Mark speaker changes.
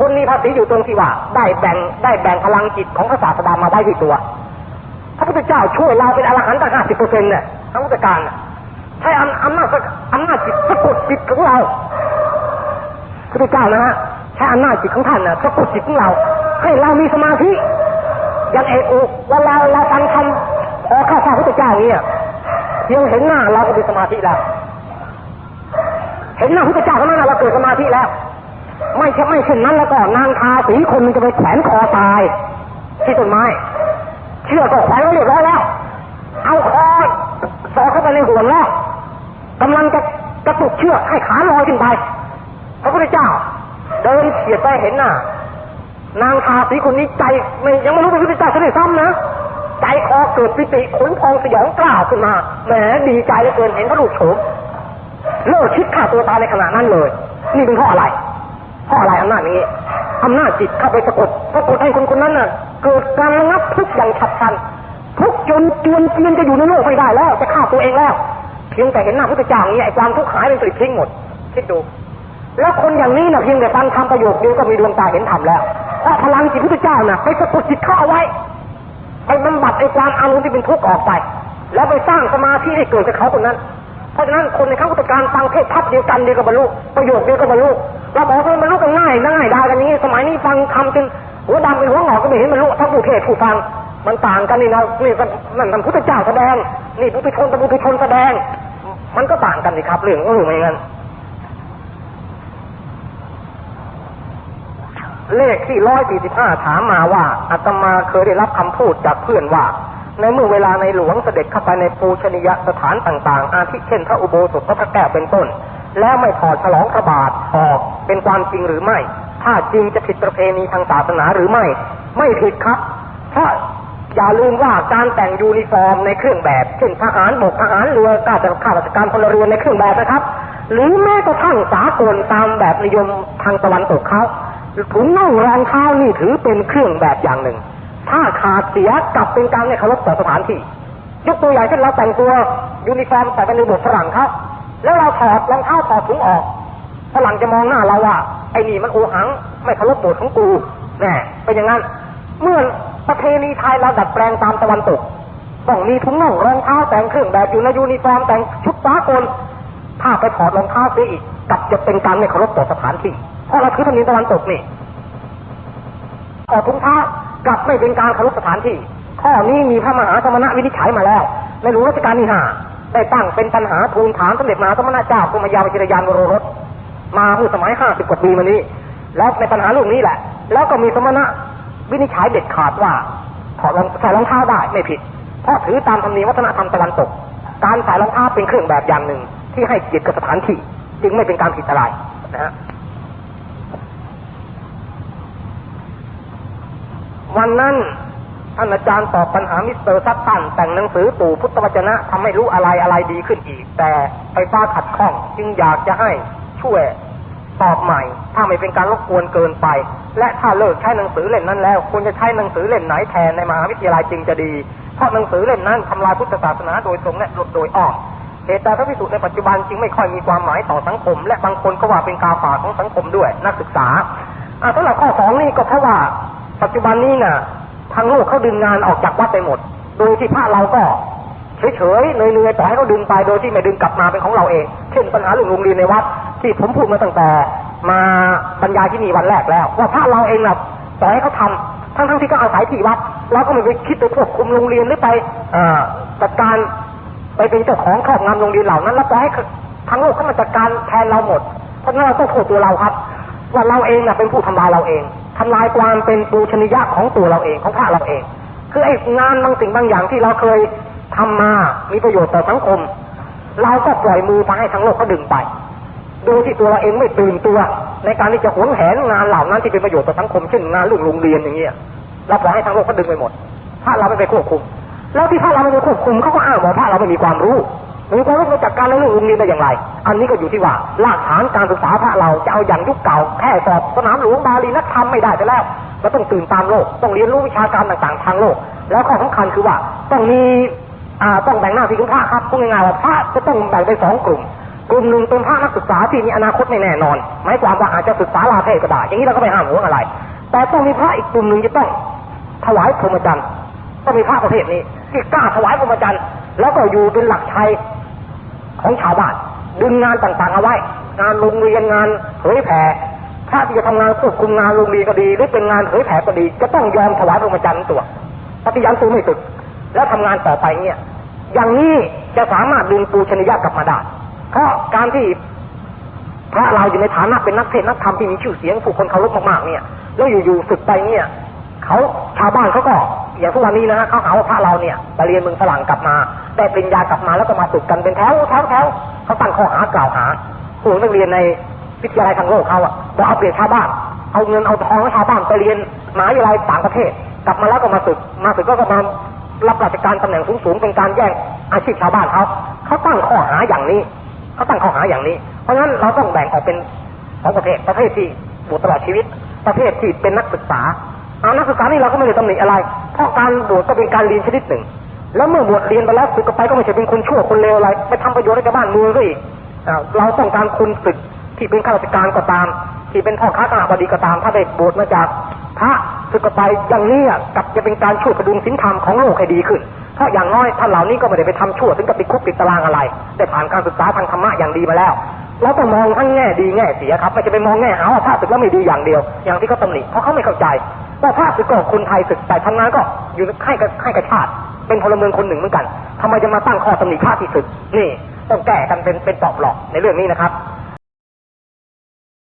Speaker 1: คนมีภาษีอยู่ตรงที่ว่า ได้แบ่งได้แบ่งพลังจิตของพระศาสดามาไว้ที่ตัว พระพุทธเจ้าช่วยเราเป็นอรหันต์ตั้งห้าสิบเปอร์เซ็นต์เนี่ยทั้งพุทธการใช้อำอำนาจอำนาจจิตสะกดจิตของเราพระพุทธเจ้านะฮะใช้อำนาจจิตของท่านนะสะกดจิตของเรา ให้เรามีสมาธิย่างเอกอุเวลาเราฟังคำพอข้าข้าพุทธเจ้าเนี่ยเพียงเห็นหน้าเราก็มีสมาธิแล้ว เห็นหน้าพุทธเจ้าเท่านั้นเราเกิดสมาธิแล้ว ไม่ใช่ไม่เช่นนั้นแล้วก็นางทาสีคนหนึงจะไปแขวนคอตาย ที่ต้นไม้ เชือกก็แขวนไว้เรียบร้อยแล้ว เอาคอสอดเข้าไปในห่วงแล้วกำลังจะกระตุกเชือกให้ขาลอยขึ้นไปพระพุทธเจ้า เดินเฉียดไปเห็นหน้านางทาสีคนนี้ใจไม่ยังไม่รู้เป็นพระพุทธเจ้าจะได้ซ้ำนะใจคอเกิดปิติขนพองสยองกล้าวขึ้นมาแหมดีใจเหลือเกินเห็นพระลูกโฉมเลิกคิดฆ่าตัวตายในขณะนั้นเลย นี่เป็นเพราะอะไร เพราะอะไรอำนาจนี้อำนาจจิตเข้าไปสะกดสะกดให้คนคนนั้นน่ะ เกิดการระงับทุกอย่างฉับพลัน ทุกจนจวนเจียนจะอยู่ในโลกไม่ได้แล้ว จะฆ่าตัวเองแล้ว เพียงแต่เห็นหน้าพุทธเจ้าอย่างนี้ไอ้ความทุกข์หายเป็นปลิดทิ้งหมดคิดดู แล้วคนอย่างนี้น่ะเพียงแต่ฟังคำประโยคเดียวก็มีดวงตาเห็นธรรมแล้วเพราะพลังจิตพุทธเจ้าน่ะไปสะกดจิตเข้าเอาไว้ไปบำบัดไอ้ความอารมณ์ที่เป็นทุกข์ออกไป แล้วไปสร้างสมาธิให้เกิดกับเขาคนนั้น เพราะฉะนั้นคนในครั้งพุทธการฟังเทศทัพเดียวกันเดียวกับบรรลุประโยคเดียวกับบรรลุ เราบอกว่าบรรลุกันง่ายง่ายได้กันนี้สมัยนี้ฟังคำจนหัวดำเป็นหัวหงอกก็ไม่เห็นบรรลุทั้งผู้เทศผู้ฟัง มันต่างกันนี่นะนี่นั่นมันพุทธเจ้าแสดง นี่ปุถุชนตะปุถุชนแสดง มันก็ต่างกันสิครับเรื่องก็รู้ไหมงั้นเลขที่ร้อยสี่สิบห้าถามมาว่าอาตมาเคยได้รับคำพูดจากเพื่อนว่า ในเมื่อเวลาในหลวงเสด็จเข้าไปในปูชนียสถานต่างๆ อาทิเช่นพระอุโบสถพระพระแก้วเป็นต้น แล้วไม่ถอดฉลองพระบาทออกเป็นความจริงหรือไม่ ถ้าจริงจะผิดประเพณีทางศาสนาหรือไม่ ไม่ผิดครับเพราะอย่าลืมว่าการแต่งยูนิฟอร์มในเครื่องแบบเช่นทหารบกทหารเรือข้าราชข้าราชการพลเรือนในเครื่องแบบนะครับ หรือแม้กระทั่งสากลตามแบบนิยมทางตะวันตกเขาถุงน่องรองเท้านี่ถือเป็นเครื่องแบบอย่างหนึ่ง ถ้าขาดเสียกลับเป็นการไม่เคารพต่อสถานที่ ยกตัวอย่างเช่นเราแต่งตัวยูนิฟอร์มแต่เป็นในบทฝรั่งเขา แล้วเราถอดรองเท้าถอดถุงออกฝรั่งจะมองหน้าเราว่าไอ้นี่มันโอหัง ไม่เคารพบทของกูแน่เป็นอย่างนั้น เมื่อประเพณีไทยเราดัดแปลงตามตะวันตกต้องมีถุงน่องรองเท้าแต่งเครื่องแบบอยู่ในยูนิฟอร์มแต่งชุดสากลถ้าไปถอดรองเท้าเสียอีกกลับจะเป็นการไม่เคารพต่อสถานที่เพราะเราคือธรรมเนียมตะวันตกนี่ถอดถุงเท้ากลับไม่เป็นการเคารพสถานที่ ข้อนี้มีพระมหาสมณะวินิจฉัยมาแล้ว ในหลวงรัชกาลที่ห้า ได้ตั้งเป็นปัญหาทูลถามสมเด็จมหาสมณะเจ้ากรมยาวจิรยานวโรรสมาเมื่อสมัยห้าสิบกว่าปีมานี้ แล้วในปัญหาเรื่องนี้แหละ แล้วก็มีสมณะวินิจฉัยเด็ดขาดว่าถอดรองใส่รองเท้าได้ไม่ผิด เพราะถือตามธรรมเนียมวัฒนธรรมตะวันตก การใส่รองเท้าเป็นเครื่องแบบอย่างหนึ่ง ที่ให้เกียรติกับสถานที่จึงไม่เป็นการผิดอะไรนะฮะวันนั้น ท่านอาจารย์ตอบปัญหามิสเตอร์ซัตตันแต่งหนังสือตู่พุทธวจนะทำให้รู้อะไรอะไรดีขึ้นอีก แต่ไฟฟ้าขัดข้องจึงอยากจะให้ช่วยตอบใหม่ ถ้าไม่เป็นการรบกวนเกินไป และถ้าเลิกใช้หนังสือเล่มนั้นแล้วควรจะใช้หนังสือเล่มไหนแทนในมหาวิทยาลัยจึงจะดี เพราะหนังสือเล่มนั้นทำลายพุทธศาสนาโดยตรงและโดยอ้อมเหตุแต่พระพิสุในปัจจุบันจึงไม่ค่อยมีความหมายต่อสังคม และบางคนก็ว่าเป็นกาฝากของสังคมด้วยนักศึกษาอ่าสำหรับข้อสองนี่ก็เพราะว่าปัจจุบันนี้น่ะ ทางโลกเขาดึงงานออกจากวัดไปหมด โดยที่พระเราก็เฉยๆเลยๆปล่อยให้เขาดึงไปโดยที่ไม่ดึงกลับมาเป็นของเราเอง เช่นปัญหาเรื่องโรงเรียนในวัด ที่ผมพูดมาตั้งแต่ มาบรรยายที่นี่วันแรกแล้ว ว่าพระเราเองน่ะปล่อยให้เขาทำทั้งๆที่ก็อาศัยที่วัดเราก็ไม่ไปคิดไปควบคุมโรงเรียนหรือไปอจัดการไปเป็นเจ้าของครอบงำโรงเรียนเหล่านั้น แล้วปล่อยให้ทั้งโลกเขามาจัดการแทนเราหมด เพราะนั้นเราต้องโทษตัวเราครับ ว่าเราเองน่ะเป็นผู้ทำลายเราเอง ทำลายความเป็นปูชนียะของตัวเราเองของพระเราเอง คือไอ้งานบางสิ่งบางอย่างที่เราเคยทำมามีประโยชน์ต่อสังคม เราก็ปล่อยมือไปให้ทั้งโลกเขาดึงไปดยที่ตัวเราเองไม่ตื่นตัว ในการที่จะหวงแหนงานเหล่านั้นที่เป็นประโยชน์ต่อสังคมเช่นงานเรื่องโรงเรียนอย่างเงี้ยเราปล่อยให้ทั้งโลกเขาดึงไปหมด ถ้าเราไม่ไปควบคุม แล้วที่พระเราไม่ไปควบคุมเขาก็อ้างว่าพระเราไม่มีความรู้ มีความรู้มาจัดการเรื่องโรงเรียนได้อย่างไร อันนี้ก็อยู่ที่ว่าหลักฐานการศึกษาพระเราจะเอาอย่างยุคเก่าแค่สอบสนามหลวงบาลีนักธรรมไม่ได้ไปแล้วเราต้องตื่นตามโลก ต้องเรียนรู้วิชาการต่างๆ ทางโลก แล้วข้อสำคัญคือว่าต้องมีอ่าต้องแบ่งหน้าที่ของพระครับพูดง่ายๆว่าพระจะต้องแบ่งเป็นสองกลุ่มกลุ่มหนึ่งเป็นพระนักศึกษาที่มีอนาคตไม่แน่นอนหมายความว่าอาจจะศึกษาลาเพศก็ได้อย่างนี้เราก็ไม่ห้ามหัวงอะไร แต่ต้องมีพระอีกกลุ่มหนึ่งจะต้องถวายพรหมจรรย์ต้องมีพระประเภทนี้ที่กล้าถวายพรหมจรรย์แล้วก็อยู่เป็นหลักชัย ของชาวบ้าน ดึงงานต่างๆเอาไว้ งานโรงเรียนงานเผยแผ่ถ้าที่จะทำงานควบคุมงานโรงเรียนก็ดี หรือเป็นงานเผยแผ่ก็ดี จะต้องยอมถวายพรหมจรรย์ตัวปฏิญาณตัวไม่สึกแล้วทำงานต่อไปเนี่ย อย่างนี้จะสามารถดึงปูชนียะกลับมาได้เพราะการที่พระเราอยู่ในฐานะเป็นนักเทศน์นักธรรมที่มีชื่อเสียงผู้คนเคารพมากๆเนี่ย แล้วอยู่ๆสึกไปเนี่ย เขาชาวบ้านเขาก็ อย่างทุกวันนี้นะฮะเขาหาว่าพระเราเนี่ยไปเรียนเมืองฝรั่งกลับมาได้ปริญญากลับมาแล้วก็มาสึกกันเป็นแถวแถวแถวเขาตั้งข้อหากล่าวหาผู้นักเรียนในวิทยาลัยทางโลกเขาอะบอกเอาเปรียบชาวบ้าน เอาเงินเอาทองให้ชาวบ้านไปเรียนมหาวิทยาลัยต่างประเทศ กลับมาแล้วก็มาสึกมาสึกก็ก็มารับราชการตำแหน่งสูงๆเป็นการแย่งอาชีพชาวบ้านเขาเขาตั้งข้อหาอย่างนี้เขาตั้งข้อหาอย่างนี้ เพราะฉะนั้นเราต้องแบ่งออกเป็นสองประเภทประเภทที่บวชตลอดชีวิต ประเภทที่เป็นนักศึกษา เอานักศึกษานี่เราก็ไม่ได้ตำหนิอะไร เพราะการบวชก็เป็นการเรียนชนิดหนึ่ง แล้วเมื่อบวชเรียนไปแล้วศึกก็ไปก็ไม่ใช่เป็นคนชั่วคนเลวอะไรไปทำประโยชน์ให้กับบ้านเมืองก็อีกเราต้องการคนศึกที่เป็นข้าราชการก็ตาม ที่เป็นพ่อค้าขณะบดีก็ตาม ถ้าได้บวชมาจากพระศึกก็ไปอย่างนี้อะกลับจะเป็นการช่วยกระดุมสินธรรมของโลกให้ดีขึ้น เพราะอย่างน้อยท่านเหล่านี้ก็ไม่ได้ไปทำชั่วถึงกับติดคุกติดตารางอะไร ได้ผ่านการศึกษาทางธรรมะอย่างดีมาแล้วเราต้องมองทั้งแง่ดีแง่เสียครับไม่จะไปมองแง่หาว่าพระศึกแล้วไม่ดีอย่างเดียว อย่างที่เขาตำหนิเพราะเขาไม่เข้าใจ ว่าพระก็คนไทยศึกแต่ทำงานก็อยู่ให้กับให้กับชาติ เป็นพลเมืองคนหนึ่งเหมือนกันทำไมจะมาตั้งข้อตำหนิพระที่ศึกนี่ต้องแก้กันเป็นเป็นปอบหลอกในเรื่องนี้นะครับ